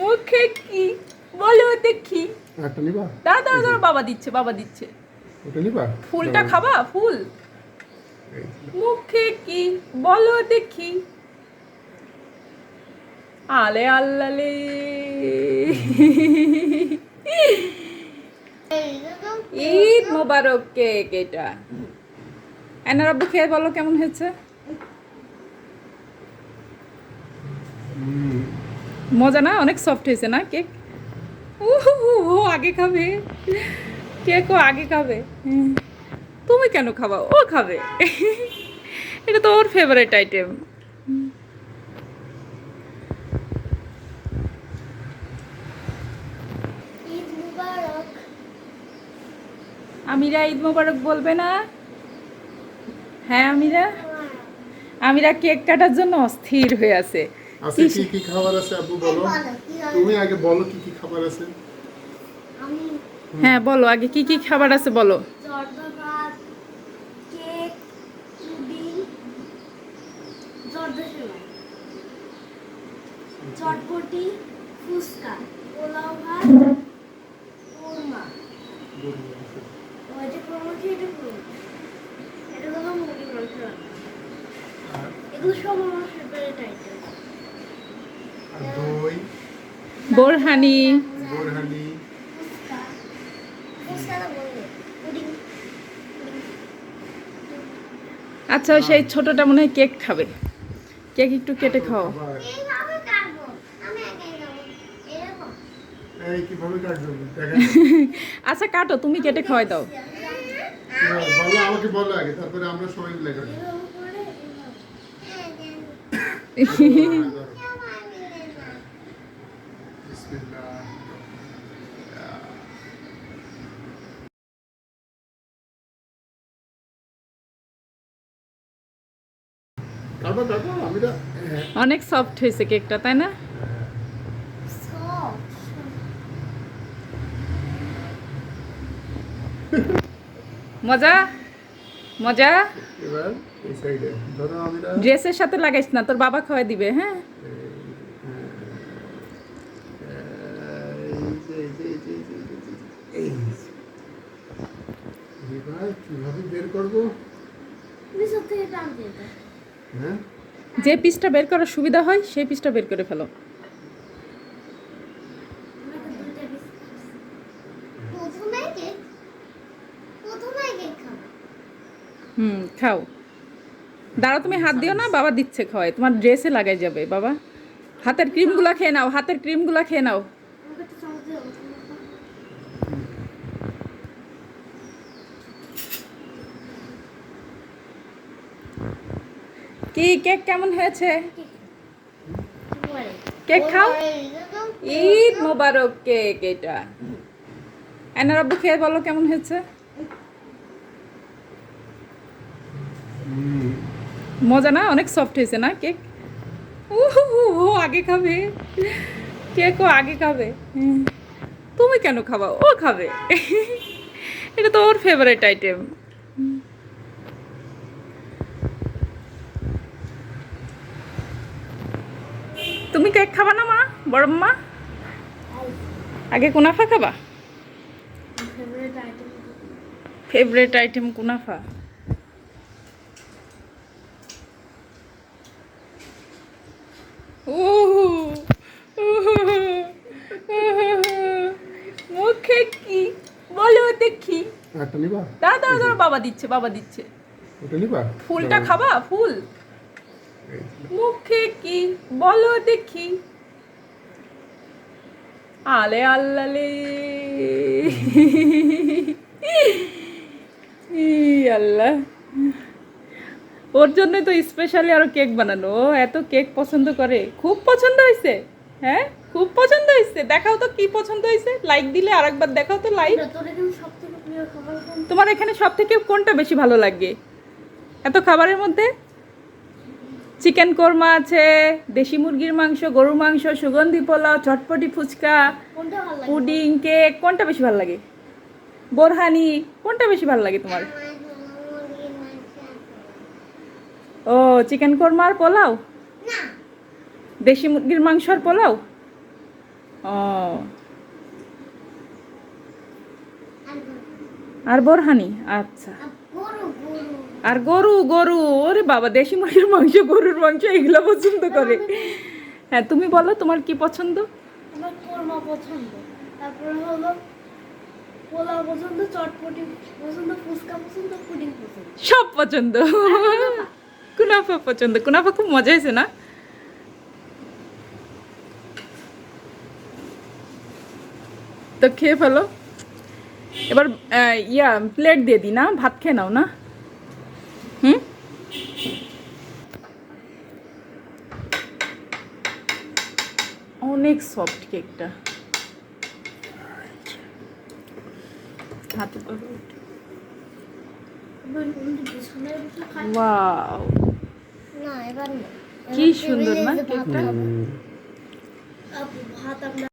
মুখে কি? বলো দেখি। একটা নিবা? দাঁড়া দাঁড়া দাঁড়া বাবা দিচ্ছে বাবা দিচ্ছে। ওটা নিবা? ফুলটা খাবা? ফুল? মুখে কি? বলো দেখি। আলে আল্লালে ঈদ মোবারক কেক এটা। এনার আব্বু খেয়ে বলো কেমন হয়েছে? মজা না? অনেক সফট হয়েছে না? কেক? ও আগে খাবে। কেক ও আগে খাবে। তুমি কেন খাবা? ও খাবে। এটা তো ওর ফেভারিট আইটেম আমিরা ঈদ মোবারক বলবে না? হ্যাঁ আমিরা? আমিরা কেক কাটার জন্য অস্থির হয়ে আছে। আজকে কি কি খাবার আছে আব্বু বলো? তুমি আগে বলো কি কি খাবার আছে। আমি হ্যাঁ বলো আগে কি কি খাবার আছে বলো। জর্দা ভাত কেক পুডিং জর্দা সেমাই চটপটি ফুচকা পোলাও ভাত কোরমা। ওই কোরমা কি এটা কোরমা এটা হলো মুরগি মাংস এগুলো সব আমার ফেভারিট আইটেম দই। বোরহানি। বোরহানি। আচ্ছা সেই ছোটটা মনে হয় কেক খাবে। কেক একটু কেটে খাও। আচ্ছা কাটো তুমি কেটে খাওয়াই দাও। আমাকে বলো আগে তারপরে আমরা সবাই মিলে কাটবো এভাবে করে এভাবে হ্যাঁ দেন বিসমিল্লাহ কাটো কাটো আমি তো হ্যাঁ অনেক সফট হয়েছে কেকটা তাই না? মজা? মজা? এবার এই সাইডে ধরো আমরা ড্রেসের সাথে লাগাইস না তোর বাবা খাওয়াই দিবে হ্যাঁ? যে, পিসটা বের করার সুবিধা হয় সেই পিসটা বের করে ফেলো। হুম খাও। দাঁড়াও তুমি হাত দিও না বাবা দিচ্ছে খাওয়াই তোমার ড্রেসে লাগাই যাবে বাবা। হাতের ক্রিমগুলো খেয়ে নাও হাতের ক্রিমগুলো খেয়ে নাও আমাকে একটা চামচ দিয়ে দাও কি, কেক কেমন হয়েছে? কেক খাও? ঈদ মোবারক কেক এটা। এনার আব্বু খেয়ে বলো কেমন হয়েছে? মজা না? অনেক সফট হয়েছে না কেক? ও আগে খাবে। কেক ও আগে খাবে। তুমি কেন খাবা? ও খাবে। এটা তো ওর ফেভারিট আইটেম তুমি কেক খাবা না মা? বড় মা আগে কুনাফা খাবা? ফেভারিট আইটেম কুনাফা। মুখে কি? বলো দেখি দাঁড়া দাঁড়া বাবা দিচ্ছে বাবা দিচ্ছে। ফুলটা খাবা? ফুল। মুখে কি বলো দেখি? আলে আল্লালে। আল্লাহ। ওর জন্য তো স্পেশালি আরও কেক বানানো ও এত কেক পছন্দ করে। খুব পছন্দ হয়েছে হ্যাঁ? খুব পছন্দ হয়েছে দেখাও তো কি পছন্দ হয়েছে লাইক দিলে আরেকবার দেখাও তো লাইক তোমার এখানে সব থেকে কোনটা বেশি ভালো লাগে? এত খাবারের মধ্যে? চিকেন কোরমা আছে দেশি মুরগির মাংস গরুর মাংস সুগন্ধি পোলাও চটপটি ফুচকা পুডিং কেক কোনটা বেশি ভালো লাগে? বোরহানি কোনটা বেশি ভালো লাগে তোমার? ও চিকেন কোরমা আর পোলাও? দেশি মুরগির মাংস আর পোলাও? ও। আর বোরহানি। আচ্ছা। আর গরু গরু ওরে বাবা দেশি মুরগির মাংস গরুর মাংস এগুলো পছন্দ করে। হ্যাঁ তুমি বলো তোমার কি পছন্দ? আমার কোরমা পছন্দ। তারপরে হলো পোলাও পছন্দ চটপটি পছন্দ ফুচকা পছন্দ পুডিং পছন্দ। সব পছন্দ। কুনাফা পছন্দ। কুনাফা খুব মজা হয়েছে না? তো খেয়ে ফেলো। এবার ইয়া প্লেট দিয়ে দিই না ভাত খেয়ে নাও না? হুম অনেক সফট কেকটা হাতে করে এবার উনি বিছানায় বসে খায় ওয়াও না এবার না কি এবার সুন্দর না টেবিলে এসে ভাত কেকটা?